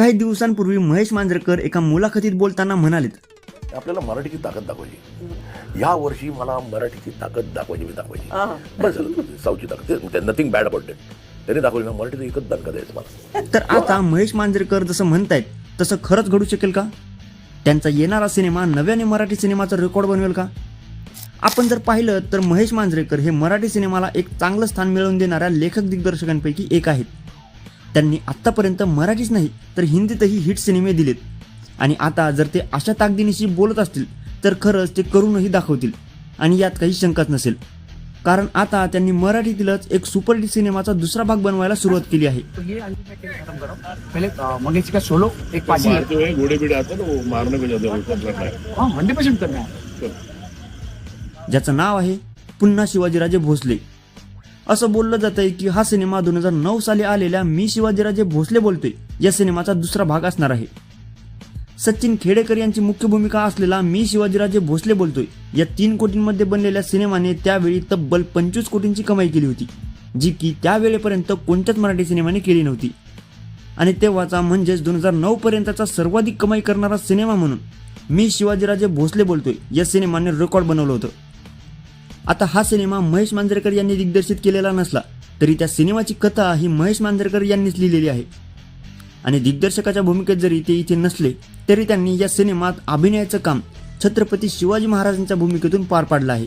काही दिवसांपूर्वी महेश मांजरेकर एका मुलाखतीत बोलताना म्हणालेत आपल्याला मराठीची ताकद दाखवायची. या वर्षी मला मराठीची ताकद दाखवायची मी दाखवायची. बस साऊची ताकद. नथिंग बॅड अबाउट इट त्यांनी दाखवली ना मराठीचं एकच दणका द्यायचं मला. तर आता महेश मांजरेकर जसं म्हणतायत तसं खरंच घडू शकेल का? त्यांचा येणारा सिनेमा नव्याने मराठी सिनेमाचा रेकॉर्ड बनवेल का? आपण जर पाहिलं तर महेश मांजरेकर हे मराठी सिनेमाला एक चांगलं स्थान मिळवून देणाऱ्या लेखक दिग्दर्शकांपैकी एक आहेत. त्यांनी आत्तापर्यंत मराठीच नाही तर हिंदीतही हिट सिनेमे दिलेत. आणि आता जर ते अशा ताकदीनिशी बोलत असतील तर खरंच ते करूनही दाखवतील. आणि यात काही शंकाच नसेल. कारण आता त्यांनी मराठीतीलच एक सुपरहिट सिनेमाचा दुसरा भाग बनवायला सुरुवात केली आहे. है है. ज्याचं नाव आहे पुन्हा शिवाजीराजे भोसले. असं बोललं जातंय की हा सिनेमा दोन हजार नऊ साली आलेल्या मी शिवाजीराजे भोसले बोलतोय. या सिनेमाचा दुसरा भाग असणार आहे. सचिन खेडेकर यांची मुख्य भूमिका असलेला मी शिवाजीराजे भोसले बोलतोय. या तीन कोटींमध्ये बनलेल्या सिनेमाने त्यावेळी तब्बल पंचवीस कोटींची कमाई केली होती जी की त्यावेळेपर्यंत कोणत्याच मराठी सिनेमाने केली नव्हती. आणि तेव्हाचा म्हणजेच दोन हजार नऊ पर्यंतचा सर्वाधिक कमाई करणारा सिनेमा म्हणून मी शिवाजीराजे भोसले बोलतोय. या सिनेमाने रेकॉर्ड बनवलं होतं. आता हा सिनेमा महेश मांजरेकर यांनी दिग्दर्शित केलेला नसला तरी त्या सिनेमाची कथा ही महेश मांजरेकर यांनीच लिहिलेली आहे. आणि दिग्दर्शकाच्या भूमिकेत जरी ते इथे नसले तरी त्यांनी या सिनेमात अभिनयाचं काम छत्रपती शिवाजी महाराजांच्या भूमिकेतून पार पाडलं आहे.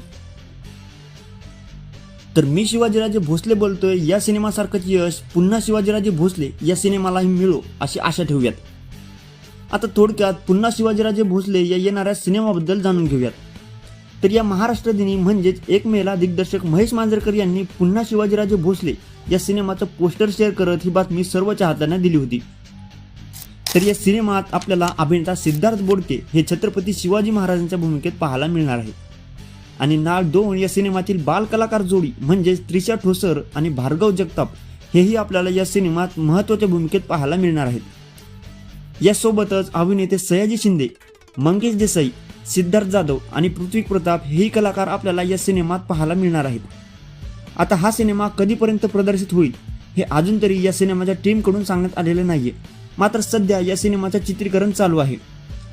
तर मी शिवाजीराजे भोसले बोलतोय या सिनेमासारखंच यश पुन्हा शिवाजीराजे भोसले या सिनेमालाही मिळो अशी आशा ठेवूयात. आता थोडक्यात पुन्हा शिवाजीराजे भोसले या येणाऱ्या सिनेमाबद्दल जाणून घेऊयात. तर या महाराष्ट्र दिनी म्हणजेच एक मेला दिग्दर्शक महेश मांजरेकर यांनी पुन्हा शिवाजीराजे भोसले या सिनेमाचं पोस्टर शेअर करत ही बातमी सर्व चाहत्यांना दिली होती. तर या सिनेमात आपल्याला अभिनेता सिद्धार्थ बोडके हे छत्रपती शिवाजी महाराजांच्या भूमिकेत पाहायला मिळणार आहे आणि नाळ दोन या सिनेमातील बालकलाकार जोडी म्हणजेच त्रिशा ठोसर आणि भार्गव जगताप हेही आपल्याला या सिनेमात महत्त्वाच्या भूमिकेत पाहायला मिळणार आहेत. यासोबतच अभिनेते सयाजी शिंदे मंगेश देसाई सिद्धार्थ जाधव आणि पृथ्वी प्रताप हेही कलाकार आपल्याला या सिनेमात पाहायला मिळणार आहेत. आता हा सिनेमा कधीपर्यंत प्रदर्शित होईल हे अजून तरी या सिनेमाच्या टीमकडून सांगण्यात आलेलं नाहीये. मात्र सध्या या सिनेमाचं चित्रीकरण चालू आहे.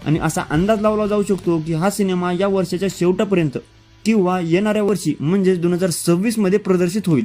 आणि असा अंदाज लावला जाऊ शकतो की हा सिनेमा या वर्षाच्या शेवटापर्यंत किंवा येणाऱ्या वर्षी म्हणजेच दोन हजार सव्वीसमध्ये प्रदर्शित होईल.